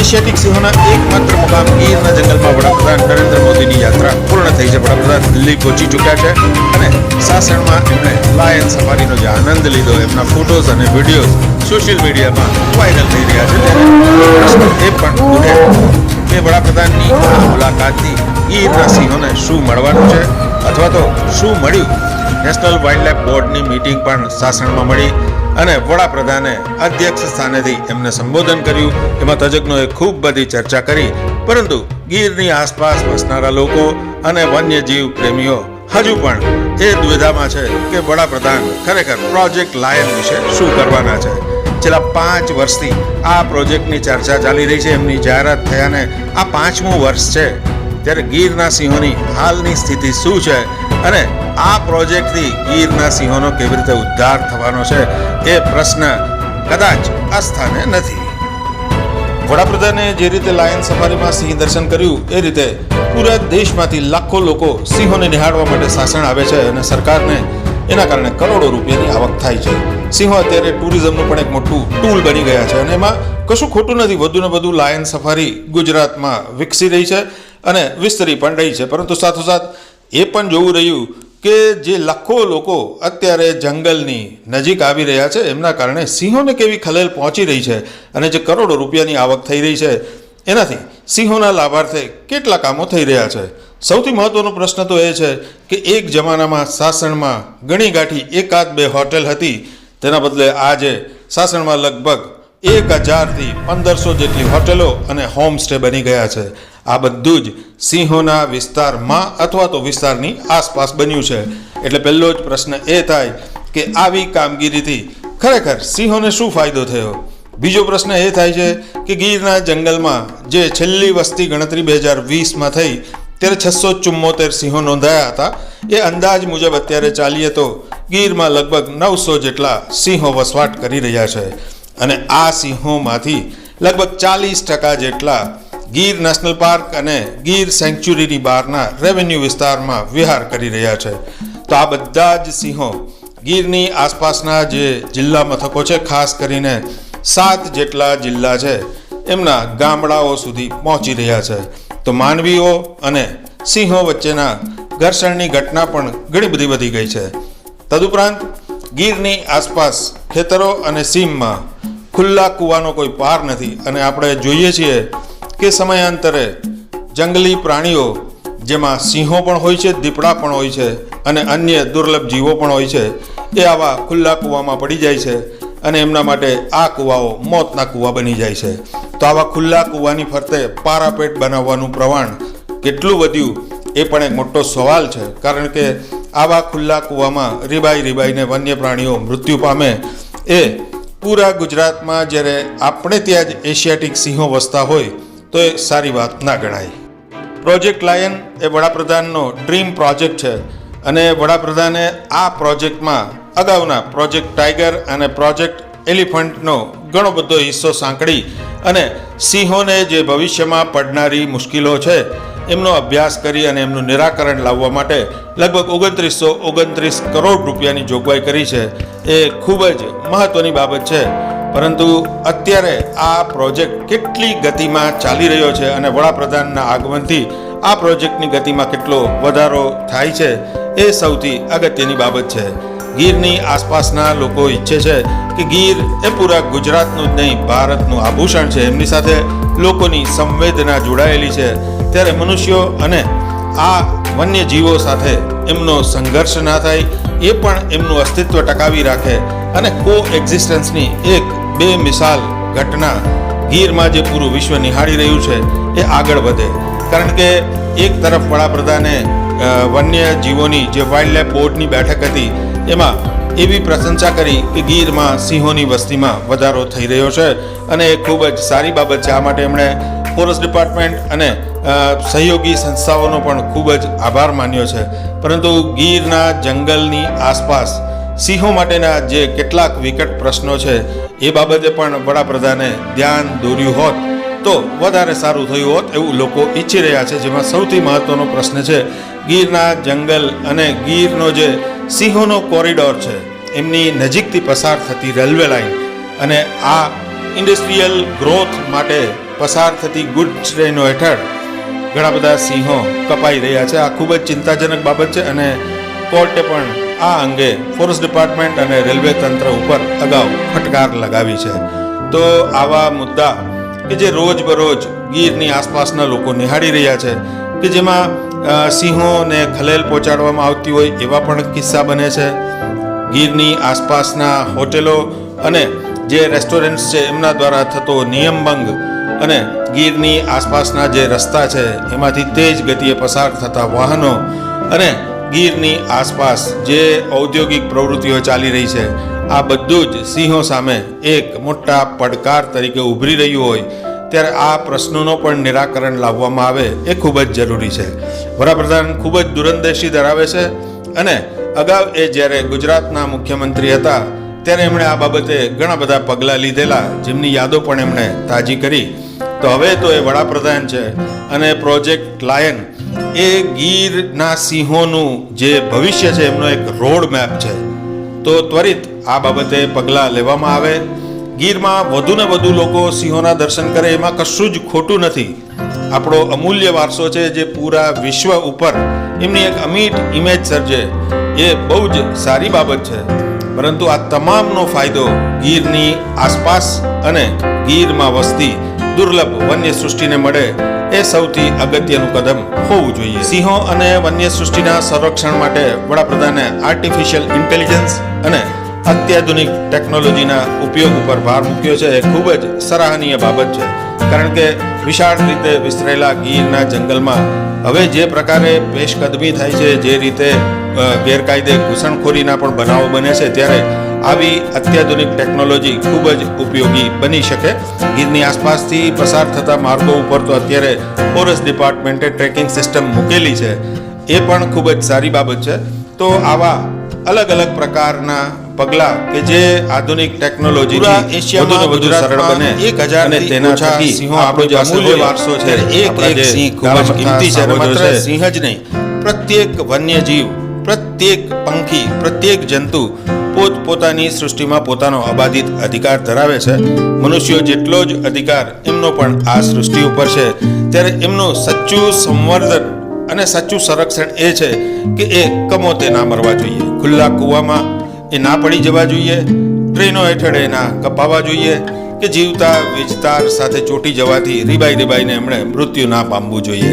Asiatic સિંહોના એકમાત્ર મુકામ ગીરના જંગલમાં વડાપ્રધાન નરેન્દ્ર મોદીની યાત્રા પૂર્ણ થઈ છે. વડાપ્રધાન દિલ્હી પહોંચી ચૂક્યા છે અને સાસણમાં એમણે લાયન સફારીનો જે આનંદ લીધો, એમના ફોટોઝ અને વિડીયોઝ સોશિયલ મીડિયામાં વાયરલ થઈ રહ્યા છે. એ પણ ઉઠે કે વડાપ્રધાનની આ મુલાકાતથી ગીરના સિંહોને શું મળવાનું છે? અથવા તો શું મળ્યું? નેશનલ વાઇલ્ડલાઇફ બોર્ડની મિટિંગ પણ સાસણમાં મળી. અને વડાપ્રધાને અધ્યક્ષ સ્થાનેથી એમને સંબોધન કર્યું. એમાં તજજ્ઞોએ ખૂબ બધી ચર્ચા કરી, પરંતુ ગીરની આસપાસ વસનારા લોકો અને વન્યજીવ પ્રેમીઓ હજુ પણ એ દુવિધામાં છે કે વડાપ્રધાન ખરેખર પ્રોજેક્ટ લાયન વિશે શું કરવાના છે. છેલ્લા પાંચ વર્ષથી આ પ્રોજેક્ટની ચર્ચા ચાલી રહી છે, એમની જાહેરાત થયાને આ પાંચમું વર્ષ છે. ત્યારે ગીરના સિંહોની હાલની સ્થિતિ શું છે અને આ પ્રોજેક્ટથી ગીરના સિંહોનો કેવી રીતે ઉદ્ધાર થવાનો છે એ પ્રશ્ન કદાચ આ સ્થાને નથી. વડાપ્રધાને જે રીતે લાયન સફારીમાં સિંહ દર્શન કર્યું, એ રીતે પૂરા દેશમાંથી લાખો લોકો સિંહોને નિહાળવા માટે સાસણ આવે છે અને સરકારને એના કારણે કરોડો રૂપિયાની આવક થાય છે. સિંહો અત્યારે ટુરિઝમનું પણ એક મોટું ટૂલ બની ગયા છે અને એમાં કશું ખોટું નથી. વધુ ને વધુ લાયન સફારી ગુજરાતમાં વિકસી રહી છે. અને વિસ્તરી પણ રહી છે. પરંતુ સાથોસાથ એ પણ જોવું રહ્યું કે જે લાખો લોકો અત્યારે જંગલની નજીક આવી રહ્યા છે, એમના કારણે સિંહોને કેવી ખલેલ પહોંચી રહી છે અને જે કરોડો રૂપિયાની આવક થઈ રહી છે, એનાથી સિંહોના લાભાર્થે કેટલા કામો થઈ રહ્યા છે? સૌથી મહત્વનો પ્રશ્ન તો એ છે કે એક જમાનામાં સાસણમાં ગણી ગાંઠી એકાદ બે હોટેલ હતી. તેના બદલે આજે સાસણમાં લગભગ એક હજારથી પંદરસો જેટલી હોટેલો અને હોમસ્ટે બની ગયા છે. આ બધું જ સિંહોના વિસ્તારમાં અથવા તો વિસ્તારની આસપાસ બન્યું છે. એટલે પહેલો જ પ્રશ્ન એ થાય કે આવી કામગીરીથી ખરેખર સિંહોને શું ફાયદો થયો? બીજો પ્રશ્ન એ થાય છે કે ગીરના જંગલમાં જે છેલ્લી વસ્તી ગણતરી બે હજાર વીસમાં થઈ, ત્યારે છસો ચુમ્મોતેર સિંહો નોંધાયા હતા. એ અંદાજ મુજબ અત્યારે ચાલીએ તો ગીરમાં લગભગ નવસો જેટલા સિંહો વસવાટ કરી રહ્યા છે. અને આ સિંહોમાંથી લગભગ ચાલીસ ટકા જેટલા ગીર નેશનલ પાર્ક અને ગીર સેન્ચ્યુરીની બહારના રેવન્યુ વિસ્તારમાં વિહાર કરી રહ્યા છે. તો આ બધા જ સિંહો ગીરની આસપાસના જે જિલ્લા મથકો છે, ખાસ કરીને સાત જેટલા જિલ્લા છે, એમના ગામડાઓ સુધી પહોંચી રહ્યા છે. તો માનવીઓ અને સિંહો વચ્ચેના ઘર્ષણની ઘટના પણ ઘણી બધી વધી ગઈ છે. તદુપરાંત ગીરની આસપાસ ખેતરો અને સીમમાં ખુલ્લા કૂવાનો કોઈ પાર નથી. અને આપણે જોઈએ છીએ કે સમયાંતરે જંગલી પ્રાણીઓ, જેમાં સિંહો પણ હોય છે, દીપડા પણ હોય છે અને અન્ય દુર્લભ જીવો પણ હોય છે, એ આવા ખુલ્લા કૂવામાં પડી જાય છે અને એમના માટે આ કૂવાઓ મોતના કૂવા બની જાય છે. તો આવા ખુલ્લા કૂવાની ફરતે પારાપેટ બનાવવાનું પ્રમાણ કેટલું વધ્યું એ પણ એક મોટો સવાલ છે. કારણ કે આવા ખુલ્લા કૂવામાં રીબાઈ રીબાઈને વન્ય પ્રાણીઓ મૃત્યુ પામે એ પૂરા ગુજરાતમાં જ્યારે આપણે ત્યાં જ એશિયાટિક સિંહો વસતા હોય તો એ સારી વાત ના ગણાય. પ્રોજેક્ટ લાયન એ વડાપ્રધાનનો ડ્રીમ પ્રોજેક્ટ છે અને વડાપ્રધાને આ પ્રોજેક્ટમાં અગાઉના પ્રોજેક્ટ ટાઈગર અને પ્રોજેક્ટ એલિફન્ટનો ઘણો બધો હિસ્સો સાંકળી અને સિંહોને જે ભવિષ્યમાં પડનારી મુશ્કેલો છે, એમનો અભ્યાસ કરી અને એમનું નિરાકરણ લાવવા માટે લગભગ ઓગણત્રીસો ઓગણત્રીસ કરોડ રૂપિયાની જોગવાઈ કરી છે. એ ખૂબ જ મહત્ત્વની બાબત છે. પરંતુ અત્યારે આ પ્રોજેક્ટ કેટલી ગતિમાં ચાલી રહ્યો છે અને વડાપ્રધાનના આગમનથી આ પ્રોજેક્ટની ગતિમાં કેટલો વધારો થાય છે એ સૌથી અગત્યની બાબત છે. ગીરની આસપાસના લોકો ઈચ્છે છે કે ગીર એ પૂરા ગુજરાતનું જ નહીં, ભારતનું આભૂષણ છે. એમની સાથે લોકોની સંવેદના જોડાયેલી છે. ત્યારે મનુષ્યો અને આ વન્યજીવો સાથે એમનો સંઘર્ષ ના થાય, એ પણ એમનું અસ્તિત્વ ટકાવી રાખે અને કો એક્ઝિસ્ટન્સની એક બે મિસાલ ઘટના ગીરમાં જે પૂરું વિશ્વ નિહાળી રહ્યું છે, એ આગળ વધે. કારણ કે એક તરફ વડાપ્રધાને વન્ય જીવોની જે વાઇલ્ડ લાઇફ બોર્ડની બેઠક હતી, એમાં એવી પ્રશંસા કરી કે ગીરમાં સિંહોની વસ્તીમાં વધારો થઈ રહ્યો છે અને એ ખૂબ જ સારી બાબત છે. આ માટે એમણે ફોરેસ્ટ ડિપાર્ટમેન્ટ અને સહયોગી સંસ્થાઓનો પણ ખૂબ જ આભાર માન્યો છે. પરંતુ ગીરના જંગલની આસપાસ સિંહો માટેના જે કેટલાક વિકટ પ્રશ્નો છે, એ બાબતે પણ વડાપ્રધાને ધ્યાન દોર્યું હોત તો વધારે સારું થયું હોત એવું લોકો ઈચ્છી રહ્યા છે. જેમાં સૌથી મહત્વનો પ્રશ્ન છે, ગીરના જંગલ અને ગીરનો જે સિંહોનો કોરિડોર છે, એમની નજીકથી પસાર થતી રેલવે લાઇન અને આ ઇન્ડસ્ટ્રીયલ ગ્રોથ માટે પસાર થતી ગુડ ટ્રેનો હેઠળ ઘણા બધા સિંહો કપાઈ રહ્યા છે. આ ખૂબ જ ચિંતાજનક બાબત છે અને કોર્ટે પણ આ અંગે ફોરેસ્ટ ડિપાર્ટમેન્ટ અને રેલવે તંત્ર ઉપર અગાઉ ફટકાર લગાવી છે. તો આવા મુદ્દા કે જે રોજબરોજ ગીરની આસપાસના લોકો નિહાળી રહ્યા છે, કે જેમાં સિંહોને ખલેલ પહોંચાડવામાં આવતી હોય એવા પણ કિસ્સા બને છે. ગીરની આસપાસના હોટેલો અને જે રેસ્ટોરન્ટ્સ છે એમના દ્વારા થતો નિયમભંગ અને ગીરની આસપાસના જે રસ્તા છે એમાંથી તેજ ગતિએ પસાર થતા વાહનો અને ગીરની આસપાસ જે ઔદ્યોગિક પ્રવૃત્તિઓ ચાલી રહી છે, આ બધું જ સિંહો સામે એક મોટા પડકાર તરીકે ઉભરી રહ્યું હોય, ત્યારે આ પ્રશ્નોનો પણ નિરાકરણ લાવવામાં આવે એ ખૂબ જ જરૂરી છે. વડાપ્રધાન ખૂબ જ દૂરંદેશી ધરાવે છે અને અગાઉ એ જ્યારે ગુજરાતના મુખ્યમંત્રી હતા, ત્યારે એમણે આ બાબતે ઘણા બધા પગલાં લીધેલા, જેમની યાદો પણ એમણે તાજી કરી. તો હવે તો એ વડાપ્રધાન છે અને પ્રોજેક્ટ લાયન એ ગીરના સિંહોનું જે ભવિષ્ય છે એમનો એક રોડ મેપ છે. તો ત્વરિત આ બાબતે પગલાં લેવામાં આવે. ગીરમાં વધુ ને વધુ લોકો સિંહોના દર્શન કરે, એમાં કશું જ ખોટું નથી. આપણો અમૂલ્ય વારસો છે જે પૂરા વિશ્વ ઉપર એમની એક અમીટ ઇમેજ સર્જે. એ બહુ જ સારી બાબત છે. પરંતુ આ તમામનો ફાયદો ગીરની આસપાસ અને ગીરમાં વસતી દુર્લભ વન્ય સૃષ્ટિને મળે એ સૌથી અગત્યનું કદમ હોવું જોઈએ. સિંહો અને વન્ય સૃષ્ટિના સંરક્ષણ માટે વડાપ્રધાને આર્ટિફિશિયલ ઇન્ટેલિજન્સ અને અત્યાધુનિક ટેકનોલોજીના ઉપયોગ ઉપર ભાર મૂક્યો છે એ ખૂબ જ સરાહનીય બાબત છે. કારણ કે વિશાળ રીતે વિસ્તરેલા ગીરના જંગલમાં હવે જે પ્રકારે પેશકદમી થાય છે, જે રીતે ગેરકાયદે ઘૂસણખોરીના પણ બનાવો બને છે, ત્યારે આવી અત્યાધુનિક ટેકનોલોજી ખૂબ જ ઉપયોગી બની શકે. ગીરની આસપાસથી પસાર થતા માર્ગો ઉપર તો અત્યારે ફોરેસ્ટ ડિપાર્ટમેન્ટે ટ્રેકિંગ સિસ્ટમ મૂકેલી છે. એ પણ ખૂબ જ સારી બાબત છે. તો આવા અલગ અલગ પ્રકારના પગલા કે જે આધુનિક ટેકનોલોજી એશિયામાં વધુ સરળ બને. એક હજાર અને તેના થકી સિંહો આપણો જે અમૂલ્ય વારસો છે. એક એક સિંહ ખૂબ જ કિંમતી છે માત્ર સિંહ જ નહીં. પ્રત્યેક વન્યજીવ પ્રત્યેક પંખી પ્રત્યેક જંતુ પોત પોતાની સૃષ્ટિમાં પોતાનો અબાધિત અધિકાર ધરાવે છે. મનુષ્યો જેટલો જ અધિકાર એમનો પણ આ સૃષ્ટિ ઉપર છે. ત્યારે એમનું સચ્ચું સંવર્ધન અને સાચું સંરક્ષણ એ છે કે એ કમોતે ના મરવા જોઈએ. ખુલ્લા કૂવામાં એ ના પડી જવા જોઈએ. ટ્રેનો હેઠળ એના કપાવા જોઈએ કે જીવતા વિજતાર સાથે ચોટી જવાથી રીબાઈ રીબાઈને એમણે મૃત્યુ ના પામવું જોઈએ.